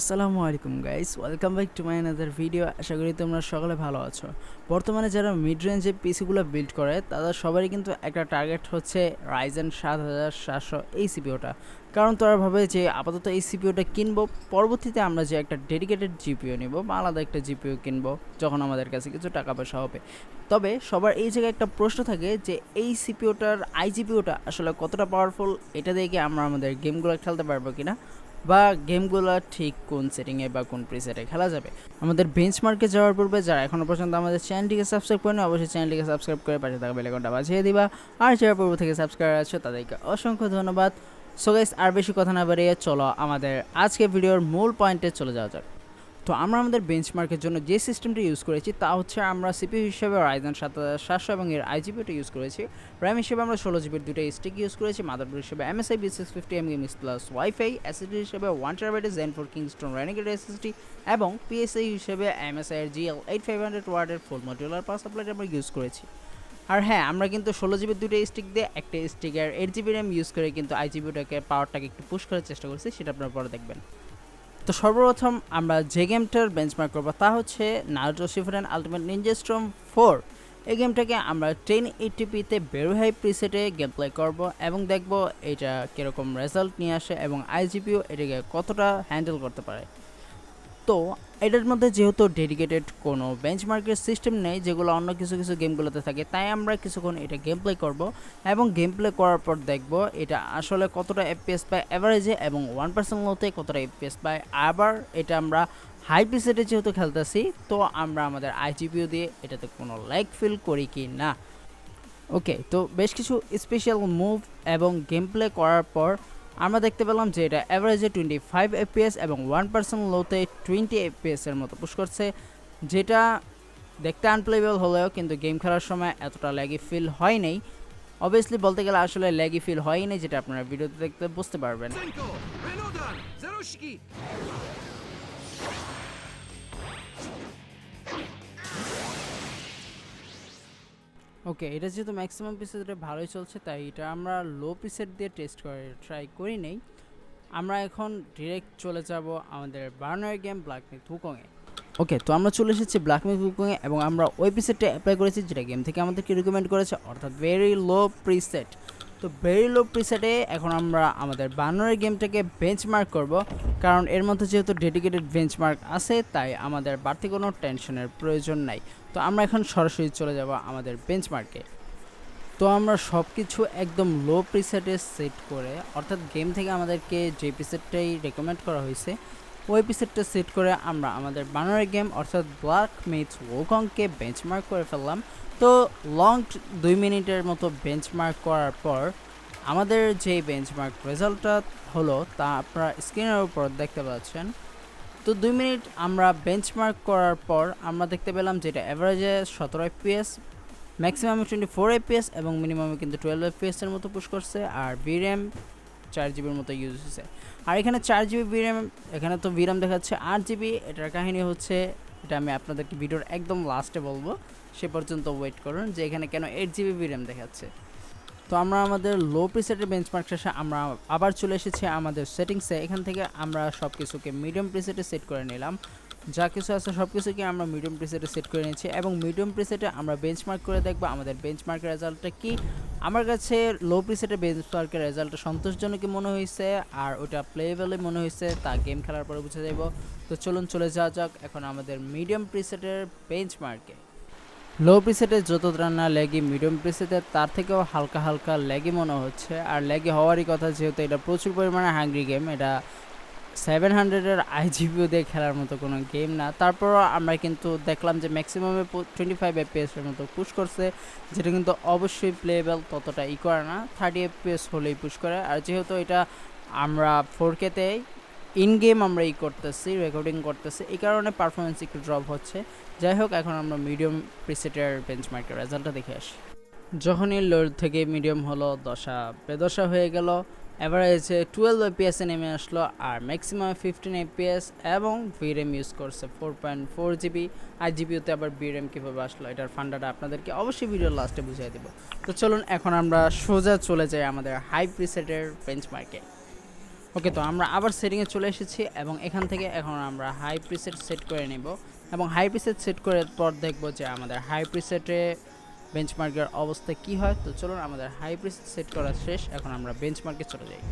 আসসালামু আলাইকুম guys welcome back to my another video আশা করি তোমরা সকলে ভালো আছো। বর্তমানে যারা মিড রেঞ্জে পিসিগুলো বিল্ড করে, তাদের সবারই কিন্তু একটা টার্গেট হচ্ছে রাইজেন সাত হাজার সাতশো এই সিপিওটা কারণ তারা ভাবে যে আপাতত এই সিপিওটা কিনবো, পরবর্তীতে আমরা যে একটা ডেডিকেটেড জিপিও নিব বা আলাদা একটা জিপিও কিনবো, যখন আমাদের কাছে কিছু টাকা পয়সা হবে। তবে সবার এই জায়গায় একটা প্রশ্ন থাকে যে এই সিপিওটার আইজিপিওটা আসলে কতটা পাওয়ারফুল এটা দিয়ে কি আমরা আমাদের গেমগুলো খেলতে পারব কিনা? বা গেমগুলো ঠিক কোন সেটিংয়ে বা কোন প্রিসেটে খেলা যাবে। আমাদের বেঞ্চমার্কে যাওয়ার পূর্বে যারা এখনও পর্যন্ত আমাদের চ্যানেলটিকে সাবস্ক্রাইব করেনি, অবশ্যই চ্যানেলটিকে সাবস্ক্রাইব করে পাশে থাকা বেলেকনটা বাজিয়ে দিবা। আর যারা পূর্ব থেকে সাবস্ক্রাইব আছো, তাদেরকে অসংখ্য ধন্যবাদ। সো গাইস আর বেশি কথা না বাড়িয়ে চলো আমাদের আজকে ভিডিওর মূল পয়েন্টে চলে যাওয়া যাক। তো আমরা আমাদের বেঞ্চমার্কের জন্য যে সিস্টেমটি ইউজ করেছি, তা হচ্ছে আমরা সিপিইউ হিসেবে রাইজেন সাত হাজার সাতশো এবং এর আইজিপিটা ইউজ করেছি। র্যাম হিসেবে আমরা ষোলো জিবির দুটো স্টিক ইউজ করেছি। মাদারবোর্ড হিসেবে MSI B six fifty M MS plus wifi SSD হিসেবে one টেরাবাইটের gen four Kingston renegade SSD এবং পিএসআই হিসেবে এমএসআই এর জিএল এইট ফাইভ হান্ড্রেড ওয়ার্ডের ফুল মডিউলার পাওয়ার সাপ্লাই আমরা ইউজ করেছি। আর হ্যাঁ আমরা কিন্তু ষোলো জিবির দুটো স্টিক দিয়ে একটা স্টিক স্টিকের এইট জিবি র্যাম ইউজ করে কিন্তু আইজিবিটাকে পাওয়ারটাকে একটু পুশ করার চেষ্টা করছি, সেটা আপনারা পরে দেখবেন। তো সর্বপ্রথম আমরা যে গেমটার বেঞ্চমার্ক করব তা হচ্ছে Naruto Shippuden ultimate ninja four এই গেমটাকে আমরা টেন এইটিপিতে বেরো হাই প্রিসেটে গেম প্লে করব এবং দেখব এটা কীরকম রেজাল্ট নিয়ে আসে এবং আইজিপিও এটাকে কতটা হ্যান্ডেল করতে পারে। তো এটার মধ্যে যেহেতু ডেডিকেটেড কোনো বেঞ্চমার্কের সিস্টেম নেই, যেগুলো অন্য কিছু কিছু গেমগুলোতে থাকে, তাই আমরা কিছুক্ষণ এটা গেম প্লে করব এবং গেম প্লে করার পর দেখব এটা আসলে কতটা এফপিএস পায় অ্যাভারেজে এবং ওয়ান পার্সেন্ট লোতে কতটা এফপিএস পায়। আবার এটা আমরা হাই পিসেটে যেহেতু খেলতেছি, তো আমরা আমাদের আইজিপিও দিয়ে এটাতে কোনো লাইক ফিল করি কি না। ওকে তো বেশ কিছু স্পেশাল মুভ এবং গেম প্লে করার পর আমরা দেখতে পেলাম যে এটা অ্যাভারেজে টোয়েন্টি ফাইভ এফপিএস এবং ওয়ান পার্সেন্ট লোতে টোয়েন্টি এফপিএস এর মতো পুশ করছে, যেটা দেখতে আনপ্লেবল হলেও কিন্তু গেম খেলার সময় এতটা ল্যাগি ফিল হয় নাই। অবভিয়াসলি বলতে গেলে আসলে ল্যাগি ফিল হয়নি যেটা আপনারা ভিডিওতে দেখতে বুঝতে পারবেন। ওকে, এটা যেহেতু ম্যাক্সিমাম পিসেটে ভালোই চলছে, তাই এটা আমরা লো পিসেট দিয়ে টেস্ট করে ট্রাই করি নেই। আমরা এখন ডিরেক্ট চলে যাব আমাদের বার্নার গেম ব্ল্যাক মিথ হুকংয়ে ওকে, তো আমরা চলে এসেছি ব্ল্যাক মিথ হুকংয়ে এবং আমরা ওই পিসেটটা অ্যাপ্লাই করেছি যেটা গেম থেকে আমাদেরকে রিকমেন্ড করেছে, অর্থাৎ ভেরি লো প্রিসেট তো ভেরি লো প্রিসেটে এখন আমরা আমাদের বার্নারের গেমটাকে বেঞ্চমার্ক করব, কারণ এর মধ্যে যেহেতু ডেডিকেটেড বেঞ্চমার্ক আছে, তাই আমাদের বাড়তি কোনো টেনশনের প্রয়োজন নাই। তো আমরা এখন সরাসরি চলে যাব আমাদের বেঞ্চমার্কে তো আমরা সব কিছু একদম লো প্রিসেটে সেট করে, অর্থাৎ গেম থেকে আমাদেরকে যে প্রিসেটটাই রেকমেন্ড করা হয়েছে, ওই প্রিসেটটা সেট করে আমরা আমাদের বানারের গেম অর্থাৎ ব্ল্যাক মিথস ওকংকে বেঞ্চমার্ক করে ফেললাম। তো লং দুই মিনিটের মতো বেঞ্চমার্ক করার পর, আমাদের যে বেঞ্চমার্ক রেজাল্টটা হলো তা আপনারা স্ক্রিনের উপর দেখতে পাচ্ছেন। তো দুই মিনিট আমরা বেঞ্চমার্ক করার পর আমরা দেখতে পেলাম যেটা অ্যাভারেজে সতেরো এফপিএস ম্যাক্সিমামে টোয়েন্টি ফোর এফপিএস এবং মিনিমামে কিন্তু টুয়েলভ এফপিএস এর মতো পুশ করছে আর ভিরেম চার জিবির মতো ইউজ হয়েছে আর এখানে চার জিবি ভিরেম এখানে তো ভিরাম দেখাচ্ছে আট জিবি এটার কাহিনী হচ্ছে, এটা আমি আপনাদেরকে ভিডিওর একদম লাস্টে বলব, সে পর্যন্ত ওয়েট করুন যে এখানে কেন এইট জিবি ভিরাম দেখাচ্ছে। তো আমরা আমাদের লো প্রিসেটের বেঞ্চমার্ক শেষে আমরা আবার চলে এসেছি আমাদের সেটিংসে এখান থেকে আমরা সব কিছুকে মিডিয়াম প্রিসেটে সেট করে নিলাম। যা কিছু আছে সব কিছুকে আমরা মিডিয়াম প্রিসেটে সেট করে নিয়েছি এবং মিডিয়াম প্রিসেটে আমরা বেঞ্চমার্ক করে দেখব আমাদের বেঞ্চমার্কের রেজাল্টটা কি। আমার কাছে লো প্রিসেটে বেঞ্চমার্কের রেজাল্টটা সন্তোষজনকই মনে হয়েছে আর ওটা প্লেয়েবলে মনে হয়েছে, তা গেম খেলার পরে বুঝে যাব তো চলুন চলে যাওয়া যাক এখন আমাদের মিডিয়াম প্রিসেটের বেঞ্চমার্কে লো প্রিসেটে যতটা না ল্যাগি, মিডিয়াম প্রিসেটে তার থেকেও হালকা হালকা ল্যাগি মনে হচ্ছে। আর ল্যাগি হওয়ারই কথা যেহেতু এটা প্রচুর পরিমাণে হাঙ্গ্রি গেম এটা সেভেন হান্ড্রেডের আইজিপিও দিয়ে খেলার মতো কোনো গেম না। তারপরও আমরা কিন্তু দেখলাম যে ম্যাক্সিমামে টোয়েন্টি ফাইভ এফপিএসের মতো পুশ করছে, যেটা কিন্তু অবশ্যই প্লেবেল ততটা ই করে না। থার্টি এফপিএস হলেই পুশ করে। আর যেহেতু এটা আমরা ফোর কেতে ইন গেম আমরা ই করতেছি রেকর্ডিং করতেছি। এই কারণে পারফরমেন্স একটু ড্রপ হচ্ছে। যাই হোক, এখন আমরা মিডিয়াম প্রিসেটের বেঞ্চমার্কের রেজাল্টটা দেখে আসি। যখনই লোড থেকে মিডিয়াম হলো, দশা বেদশা হয়ে গেল। অ্যাভারেজে টুয়েলভ এপিএসে নেমে আসলো আর ম্যাক্সিমাম ফিফটিন এপিএস এবং ভিরেম ইউজ করছে ফোর পয়েন্ট ফোর জিবি আর জিবিওতে আবার বিরেম কীভাবে আসলো, এটার ফান্ডাটা আপনাদেরকে অবশ্যই ভিডিও লাস্টে বুঝিয়ে দেবো। তো চলুন, এখন আমরা সোজা চলে যাই আমাদের হাই প্রিসেটের বেঞ্চমার্কে ওকে, তো আমরা আবার সেটিংয়ে চলে এসেছি এবং এখান থেকে এখন আমরা হাই প্রিসেট সেট করে নেব এবং হাই প্রিসেট সেট করার পর দেখব যে আমাদের হাই প্রিসেটে বেঞ্চমার্কের অবস্থা কি হয়। তো চলুন আমাদের হাই প্রিসেট সেট করা শেষ, এখন আমরা বেঞ্চমার্কে চলে যাই।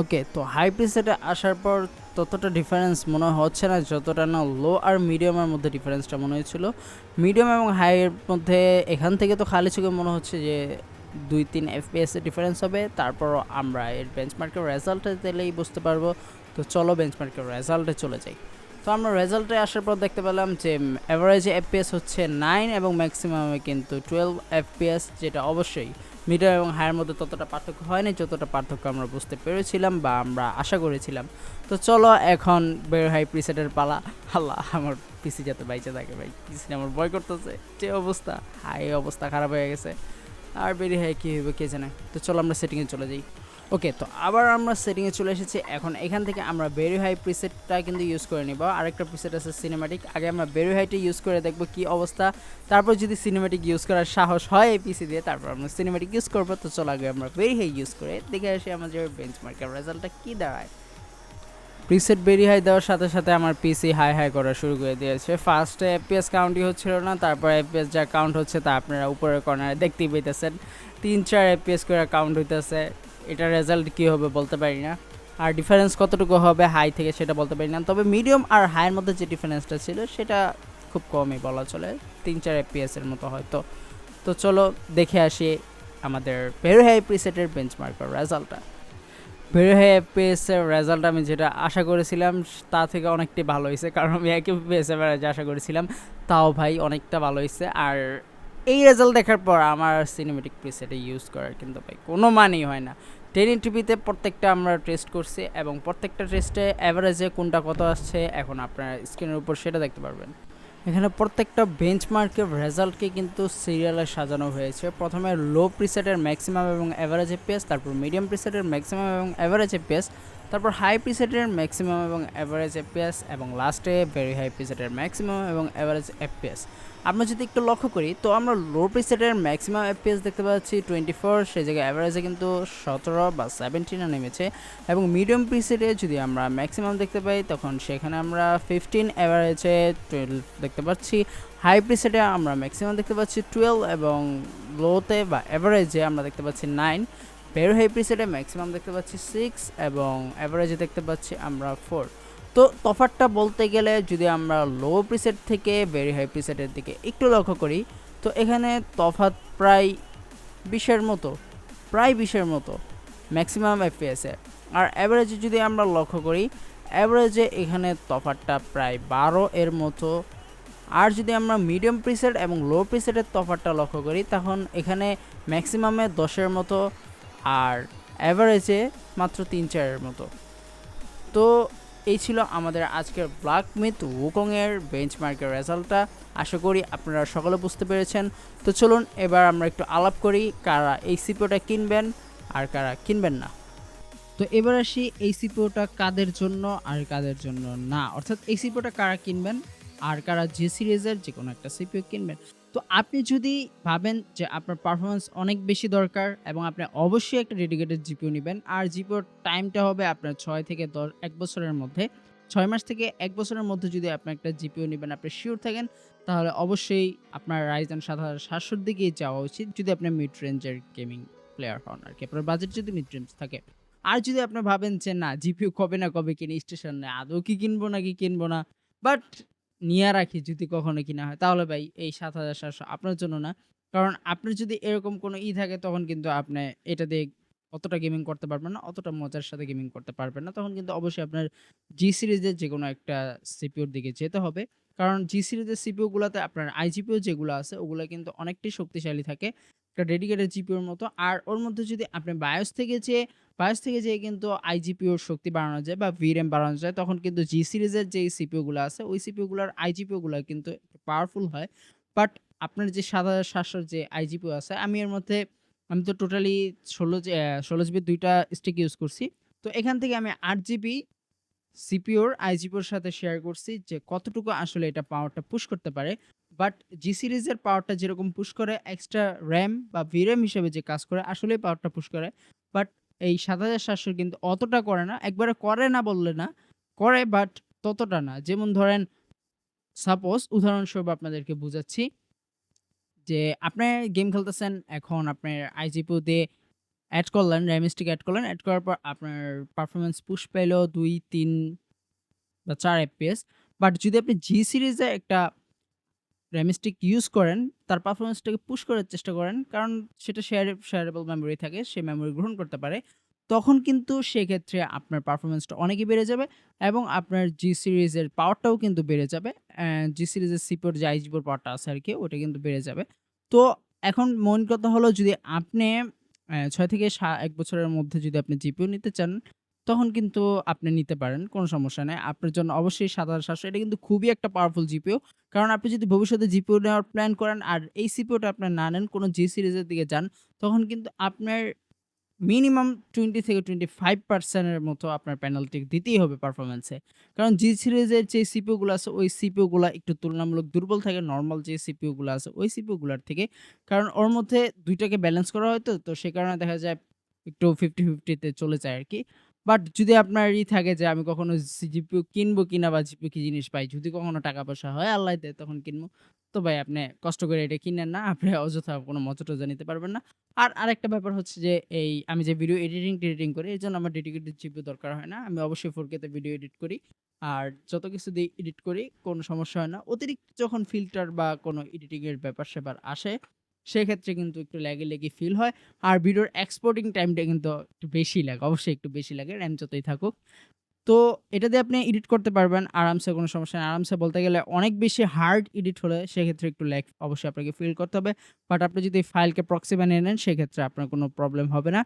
ওকে, তো হাই প্রিসেটে আসার পর ততটা ডিফারেন্স মনে হচ্ছে না, যতটা না লো আর মিডিয়ামের মধ্যে ডিফারেন্সটা মনে হয়েছিল। মিডিয়াম এবং হাইয়ের মধ্যে এখান থেকে তো খালি চোখে মনে হচ্ছে যে দুই তিন এফপিএস এর ডিফারেন্স হবে, তারপরও আমরা এর বেঞ্চমার্কের রেজাল্টে দিলেই বুঝতে পারব। তো চলো বেঞ্চমার্কের রেজাল্টে চলে যাই। তো আমরা রেজাল্টে আসার পর দেখতে পেলাম যে অ্যাভারেজে এফপিএস হচ্ছে নাইন এবং ম্যাক্সিমামে কিন্তু টুয়েলভ এফপিএস যেটা অবশ্যই মিডিয়াম এবং হায়ের মধ্যে ততটা পার্থক্য হয়নি, যতটা পার্থক্য আমরা বুঝতে পেরেছিলাম বা আমরা আশা করেছিলাম। তো চলো এখন বের হাই প্রিসেটের পালা। আল্লাহ, আমার পিসি যাতে বাইচে থাকে ভাই পিসি আমার ভয় করতেছে। যে অবস্থা? হাই অবস্থা খারাপ হয়ে গেছে। আর বেরি হাই কী হইবে কে জানে। তো চলো আমরা সেটিংয়ে চলে যাই। ওকে তো আবার আমরা সেটিংয়ে চলে এসেছি। এখন এখান থেকে আমরা বেরি হাই প্রিসেটটা কিন্তু ইউজ করে নিব। আরেকটা প্রিসেট আছে সিনেমাটিক আগে আমরা বেরি হাইটা ইউজ করে দেখব কি অবস্থা। তারপর যদি সিনেমাটিক ইউজ করার সাহস হয় এই পিসি দিয়ে, তারপর আমরা সিনেমাটিক ইউজ করব। তো চলো আগে আমরা বেরি হাই ইউজ করে দেখে আসি আমাদের বেঞ্চমার্কের রেজাল্টটা কী দাঁড়ায়। প্রিসেট বেরি হাই দেওয়ার সাথে সাথে আমার পিসি হাই হাই করা শুরু করে দিয়েছে। ফার্স্টে এফপিএস কাউন্টই হচ্ছিল না, তারপর এফপিএস যা কাউন্ট হচ্ছে তা আপনারা উপরের কর্নারে দেখতেই পেতেছেন তিন চার এফপিএস করে কাউন্ট হইতেছে এটা রেজাল্ট কী হবে বলতে পারি না। আর ডিফারেন্স কতটুকু হবে হাই থেকে সেটা বলতে পারি না। তবে মিডিয়াম আর হাইয়ের মধ্যে যে ডিফারেন্সটা ছিল, সেটা খুব কমই বলা চলে, তিন চার এফপিএস এর মতো হয়তো। তো চলো দেখে আসি আমাদের ভেরি হাই প্রিসেটের বেঞ্চমার্কের রেজাল্টটা ভেরি হাই এফপিএসের রেজাল্ট আমি যেটা আশা করেছিলাম, তা থেকে অনেকটাই ভালো হয়েছে। কারণ আমি একই এফপিএস যে আশা করেছিলাম, তাও ভাই অনেকটা ভালো হয়েছে। আর এই রেজাল্ট দেখার পর আমার সিনেমেটিক প্রিসেটে ইউজ করার কিন্তু ভাই কোনো মানেই হয় না। টেন টিভিতে প্রত্যেকটা আমরা টেস্ট করছি এবং প্রত্যেকটা টেস্টে অ্যাভারেজে কোনটা কত আসছে, এখন আপনার স্ক্রিনের উপর সেটা দেখতে পারবেন। এখানে প্রত্যেকটা বেঞ্চমার্কের রেজাল্টকে কিন্তু সিরিয়ালে সাজানো হয়েছে। প্রথমে লো প্রিসেটের ম্যাক্সিমাম এবং অ্যাভারেজ এপিএস তারপর মিডিয়াম প্রিসেটের ম্যাক্সিমাম এবং অ্যাভারেজ এপিএস তারপর হাই প্রিসেটের ম্যাক্সিমাম এবং অ্যাভারেজ এপিএস এবং লাস্টে ভেরি হাই প্রিসেটের ম্যাক্সিমাম এবং অ্যাভারেজ এপিএস আমরা যদি একটু লক্ষ্য করি, তো আমরা লো প্রিসেটের ম্যাক্সিমাম এপিএস দেখতে পাচ্ছি টোয়েন্টি ফোর সেই জায়গায় অ্যাভারেজে কিন্তু সতেরো বা সেভেন্টিনে নেমেছে এবং মিডিয়াম প্রিসেটে যদি আমরা ম্যাক্সিমাম দেখতে পাই, তখন সেখানে আমরা ফিফটিন অ্যাভারেজে টুয়েলভ দেখতে পাচ্ছি। হাই প্রিসেটে আমরা ম্যাক্সিমাম দেখতে পাচ্ছি টুয়েলভ এবং লোতে বা অ্যাভারেজে আমরা দেখতে পাচ্ছি নাইন বের হাই প্রিসেটে ম্যাক্সিমাম দেখতে পাচ্ছি সিক্স এবং অ্যাভারেজে দেখতে পাচ্ছি আমরা ফোর তো তফাতটা বলতে গেলে যদি আমরা লো প্রিসেট থেকে ভেরি হাই প্রিসেটের দিকে একটু লক্ষ্য করি, তো এখানে তফাত প্রায় বিশের মতো, প্রায় বিশের মতো ম্যাক্সিমাম এফপিএসে আর অ্যাভারেজে যদি আমরা লক্ষ্য করি অ্যাভারেজে এখানে তফাতটা প্রায় বারো এর মতো। আর যদি আমরা মিডিয়াম প্রিসেট এবং লো প্রিসেটের তফাতটা লক্ষ্য করি, তখন এখানে ম্যাক্সিমামে দশের মতো। আর অ্যাভারেজে মাত্র তিন চারের মতো। তো এই ছিল আমাদের আজকের ব্ল্যাক মিথ উকংয়ের বেঞ্চমার্কের রেজাল্টটা আশা করি আপনারা সকলে বুঝতে পেরেছেন। তো চলুন এবার আমরা একটু আলাপ করি কারা এই সিপিওটা কিনবেন আর কারা কিনবেন না। তো এবার আসি এই সিপিওটা কাদের জন্য আর কাদের জন্য না। অর্থাৎ এই সিপিওটা কারা কিনবেন আর কারা জি সিরিজের যে কোনো একটা সিপিও কিনবেন। তো আপনি যদি ভাবেন যে আপনার পারফরমেন্স অনেক বেশি দরকার এবং আপনি অবশ্যই একটা ডেডিকেটেড জিপিও নেবেন, আর জিপিওর টাইমটা হবে আপনার ছয় থেকে দশ, এক বছরের মধ্যে। ছয় মাস থেকে এক বছরের মধ্যে যদি আপনি একটা জিপিও নেবেন, আপনি শিওর থাকেন, তাহলে অবশ্যই আপনার রাইজেন সাত হাজার সাতশোর দিকেই যাওয়া উচিত, যদি আপনি মিড রেঞ্জের গেমিং প্লেয়ার হন আর কি। আপনার বাজেট যদি মিড রেঞ্জ থাকে। আর যদি আপনি ভাবেন যে না জিপিও কবে না কবে কিনে স্টেশন নেই আদৌ কি কিনবো নাকি কিনবো না বাট নিয়ে রাখি যদি কখনো কিনা হয়। তাহলে ভাই এই সাত হাজার সাতশো আপনার জন্য না। কারণ আপনার যদি এরকম কোনো ই থাকে, তখন কিন্তু আপনি এটা দিয়ে অতটা গেমিং করতে পারবেন না, অতটা মজার সাথে গেমিং করতে পারবেন না। তখন কিন্তু অবশ্যই আপনার জি সিরিজের যে কোনো একটা সিপিওর দিকে যেতে হবে। কারণ জি সিরিজের সিপিওগুলোতে আপনার আইজিপিও যেগুলো আছে, ওগুলো কিন্তু অনেকটাই শক্তিশালী থাকে। একটা ডেডিকেটেড জিপিওর মতো। আর ওর মধ্যে যদি আপনি বায়োস থেকে যে বায়োস থেকে যে কিন্তু আইজিপিওর শক্তি বাড়ানো যায় বা ভিরেম বাড়ানো যায়, তখন কিন্তু জি সিরিজের যে সিপিওগুলো আছে, ওই সিপিওগুলোর আইজিপিওগুলো কিন্তু পাওয়ারফুল হয়। বাট আপনার যে সাত হাজার সাতশোর যে আইজিপিও আছে, আমি এর মধ্যে, আমি তো টোটালি ষোলো ষোলো জিবি দুইটা স্টিক ইউজ করছি। তো এখান থেকে আমি আট জিবি সিপিওর আইজিপিওর সাথে শেয়ার করছি যে কতটুকু আসলে এটা পাওয়ারটা পুশ করতে পারে। বাট জি সিরিজের পাওয়ারটা যেরকম পুশ করে এক্সট্রা র্যাম বা ভিরেম হিসেবে যে কাজ করে, আসলেই পাওয়ারটা পুশ করে। বাট এই সাত হাজার সাতশো কিন্তু অতটা করে না, একবারে করে না বললে না, করে বাট ততটা না। যেমন ধরেন সাপোজ উদাহরণস্বরূপ আপনাদেরকে বুঝাচ্ছি যে আপনি গেম খেলতেছেন, এখন আপনার দিয়ে অ্যাড করলেন র্যামিস্টিক অ্যাড করলেন অ্যাড করার পর আপনার পারফরমেন্স পুশ পেল দুই, তিন বা চার এফপিএস বাট যদি আপনি জি সিরিজে একটা র্যামিস্টিক ইউজ করেন, তার পারফরমেন্সটাকে পুশ করার চেষ্টা করেন, কারণ সেটা শেয়ার শেয়ারেবল মেমোরি থাকে, সে মেমোরি গ্রহণ করতে পারে। তখন কিন্তু সেক্ষেত্রে আপনার পারফরমেন্সটা অনেকই বেড়ে যাবে এবং আপনার জি সিরিজের পাওয়ারটাও কিন্তু বেড়ে যাবে। জি সিরিজের সিপোর যে আইজিপোর পাওয়ারটা আছে আর কি, ওটা কিন্তু বেড়ে যাবে। তো এখন মন কথা হলো যদি আপনি ছয় থেকে এক বছরের মধ্যে যদি আপনি জিপিও নিতে চান, তখন কিন্তু আপনি নিতে পারেন, কোনো সমস্যা নেই। আপনার জন্য অবশ্যই সাত হাজার সাতশো, এটা কিন্তু খুবই একটা পাওয়ারফুল জিপিও কারণ আপনি যদি ভবিষ্যতে জিপিও নেওয়ার প্ল্যান করেন আর এই সিপিওটা আপনার না নেন, কোনো জি সিরিজের দিকে যান, তখন কিন্তু আপনার মিনিমাম টোয়েন্টি থেকে টোয়েন্টি ফাইভ পার্সেন্টের মতো আপনার পেনাল্টি দিতেই হবে পারফরমেন্সে কারণ জি সিরিজের যে সিপিওগুলো আছে, ওই সিপিওগুলো একটু তুলনামূলক দুর্বল থাকে নর্মাল যে সিপিওগুলো আছে, ওই সিপিওগুলোর থেকে। কারণ ওর মধ্যে দুইটাকে ব্যালেন্স করা হয়তো তো সে কারণে দেখা যায় একটু ফিফটি ফিফটিতে চলে যায় আর কি। বাট যদি আপনার ই থাকে যে আমি কখনো জিপিও কিনবো কিনা বা জিপিও কি জিনিস পাই, যদি কখনো টাকা পয়সা হয়, আল্লাহ দেয়, তখন কিনবো। তো ভাই, আপনি কষ্ট করে এটা কিনেন না, আপনি অযথা কোনো মজা টজা নিতে পারবেন না। আর আরেকটা ব্যাপার হচ্ছে যে এই আমি যে ভিডিও এডিটিং টেডিটিং করি, এই জন্য আমার ডেডিকেটেড জিপি দরকার হয় না। আমি অবশ্যই ফোর কেতে ভিডিও এডিট করি। আর যত কিছু দিয়ে এডিট করি, কোনো সমস্যা হয় না। অতিরিক্ত যখন ফিল্টার বা কোনো এডিটিংয়ের ব্যাপার স্যাপার আসে সেক্ষেত্রে কিন্তু একটু ল্যাগে লেগে ফিল হয়। আর ভিডিওর এক্সপোর্টিং টাইমটা কিন্তু একটু বেশি লাগে, অবশ্যই একটু বেশি লাগে র্যাম যতই থাকুক। তো এটা দিয়ে আপনি এডিট করতে পারবেন, আরামসে কোনো সমস্যা নেই। আরামসে বলতে গেলে অনেক বেশি হার্ড এডিট হলে সেক্ষেত্রে একটু ল্যাগ অবশ্যই আপনাকে ফিল করতে হবে। বাট আপনি যদি ফাইলকে প্রক্সি বানিয়ে নেন, সেক্ষেত্রে আপনার কোনো প্রবলেম হবে না।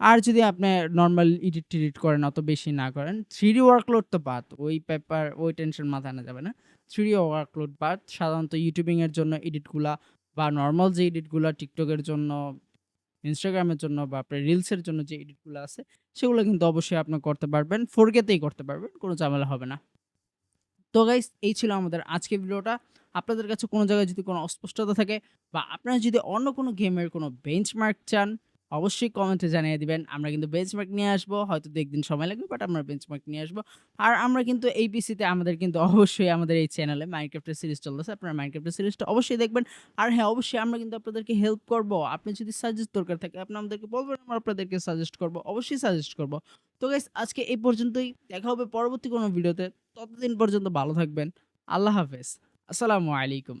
আর যদি আপনি নর্মাল এডিট টিডিট করেন, অত বেশি না করেন থ্রি ডি ওয়ার্কলোড তো বাদ, ওই পেপার ওই টেনশন মাথায় আনা যাবে না। থ্রি ডি ওয়ার্কলোড বাদ, সাধারণত ইউটিউবিংয়ের জন্য এডিটগুলা বা নর্মাল যে এডিটগুলো টিকটকের জন্য ইনস্টাগ্রামের জন্য বা আপনার রিলসের জন্য যে এডিটগুলো আছে, সেগুলো কিন্তু অবশ্যই আপনি করতে পারবেন। ফোরকেতেই করতে পারবেন, কোনো ঝামেলা হবে না। তো গাইস এই ছিল আমাদের আজকে ভিডিওটা। আপনাদের কাছে কোনো জায়গায় যদি কোনো অস্পষ্টতা থাকে বা আপনারা যদি অন্য কোনো গেমের কোনো বেঞ্চমার্ক চান অবশ্যই কমেন্টে জানিয়ে দিবেন। আমরা কিন্তু বেঞ্চমার্ক নিয়ে আসব, হয়তো দু একদিন সময় লাগবে বাট আমরা বেঞ্চমার্ক নিয়ে আসব। আর আমরা কিন্তু এই পিসিতে আমাদের কিন্তু অবশ্যই আমাদের এই চ্যানেলে মাইনক্রাফটের সিরিজ চলতেছে। আপনারা মাইনক্রাফটের সিরিজটা অবশ্যই দেখবেন। আর হ্যাঁ অবশ্যই আমরা কিন্তু আপনাদেরকে হেল্প করব। আপনি যদি সাজেস্ট দরকার থাকে, আপনি আমাদেরকে বলবেন, আমরা আপনাদেরকে সাজেস্ট করব। অবশ্যই সাজেস্ট করব। তো গাইস আজকে এই পর্যন্তই। দেখা হবে পরবর্তী কোনো ভিডিওতে ততদিন পর্যন্ত ভালো থাকবেন। আল্লাহ হাফেজ। আসসালামু আলাইকুম.